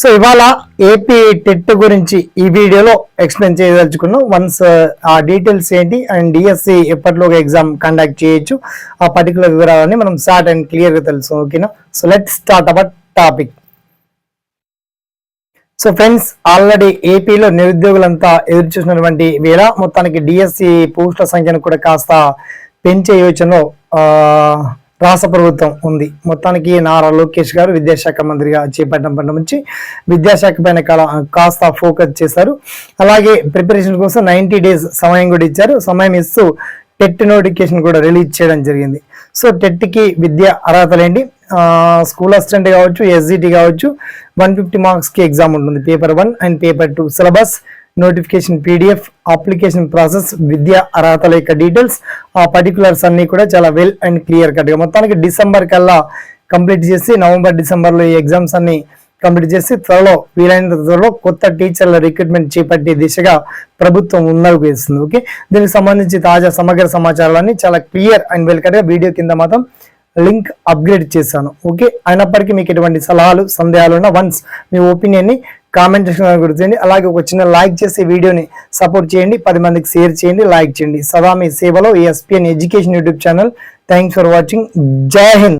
so ఇవాళ AP TET గురించి ఈ వీడియోలో ఎక్స్ప్లెయిన్ చేయదలుచుకున్నాం. వన్స్ ఆ డీటెయిల్స్ ఏంటి అండ్ డిఎస్సి ఎప్పటిలోగా ఎగ్జామ్ కండక్ట్ చేయొచ్చు ఆ పర్టికులర్ వివరాలని మనం షార్ట్ అండ్ క్లియర్గా తెలుసు ఓకేనా? So let start our topic. So friends already ఏపీలో నిరుద్యోగులంతా ఎదురు చూసినటువంటి వేళ మొత్తానికి డిఎస్సి పోస్టుల సంఖ్యను కూడా కాస్త పెంచే యోచనలో రాష్ట్ర ప్రభుత్వం ఉంది. మొత్తానికి నారా లోకేష్ గారు విద్యాశాఖ మంత్రిగా చేపట్టినప్పటి నుంచి విద్యాశాఖ పైన కాల- కాస్త ఫోకస్ చేశారు. అలాగే ప్రిపరేషన్ కోసం నైంటీ డేస్ సమయం కూడా ఇచ్చారు. సమయం ఇస్తూ టెట్ నోటిఫికేషన్ కూడా రిలీజ్ చేయడం జరిగింది. సో టెట్కి విద్య అర్హతలేంటి? స్కూల్ అసిస్టెంట్ కావచ్చు ఎస్జిటి కావచ్చు వన్ ఫిఫ్టీ మార్క్స్కి ఎగ్జామ్ ఉంటుంది. Paper one and paper two syllabus. Notification PDF application process విద్యా అర్హతల యొక్క డీటెయిల్స్ ఆ పర్టికులర్స్ అన్నీ కూడా చాలా వెల్ అండ్ క్లియర్ కట్గా మొత్తానికి డిసెంబర్ కల్లా కంప్లీట్ చేసి నవంబర్ డిసెంబర్లో ఈ ఎగ్జామ్స్ అన్ని కంప్లీట్ చేసి త్వరలో వీలైనంత త్వరలో కొత్త టీచర్ల రిక్రూట్మెంట్ చేపట్టే దిశగా ప్రభుత్వం ఉన్నవి వేస్తుంది. ఓకే దీనికి సంబంధించి తాజా సమగ్ర సమాచారాన్ని చాలా క్లియర్ అండ్ వెల్ కట్గా వీడియో కింద మాత్రం లింక్ అప్గ్రేడ్ చేశాను. ఓకే అయినప్పటికీ మీకు ఎటువంటి సలహాలు సందేహాలు ఉన్న వన్స్ మీ ఒపీనియన్ని కామెంట్ సెక్షన్ గుర్తుంది అలాగే ఒక చిన్న లైక్ చేసి వీడియోని సపోర్ట్ చేయండి పది మందికి షేర్ చేయండి లైక్ చేయండి. సదా మీ సేవలో SPN education YouTube channel thanks for watching Jai Hind